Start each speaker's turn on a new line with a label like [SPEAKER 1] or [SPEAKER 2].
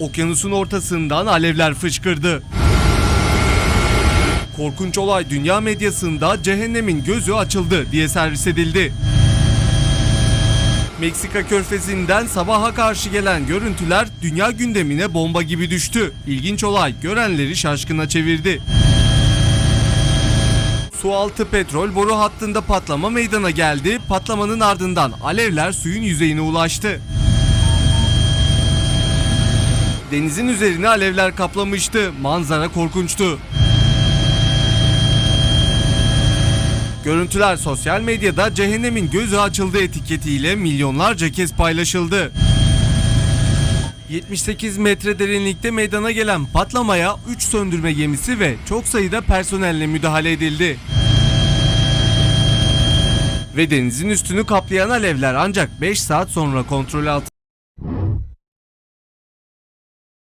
[SPEAKER 1] Okyanusun ortasından alevler fışkırdı. Korkunç olay dünya medyasında cehennemin gözü açıldı diye servis edildi. Meksika körfezinden sabaha karşı gelen görüntüler dünya gündemine bomba gibi düştü. İlginç olay görenleri şaşkına çevirdi. Sualtı petrol boru hattında patlama meydana geldi. Patlamanın ardından alevler suyun yüzeyine ulaştı. Denizin üzerine alevler kaplamıştı. Manzara korkunçtu. Görüntüler sosyal medyada cehennemin gözü açıldı etiketiyle milyonlarca kez paylaşıldı. 78 metre derinlikte meydana gelen patlamaya 3 söndürme gemisi ve çok sayıda personelle müdahale edildi. Ve denizin üstünü kaplayan alevler ancak 5 saat sonra kontrol altına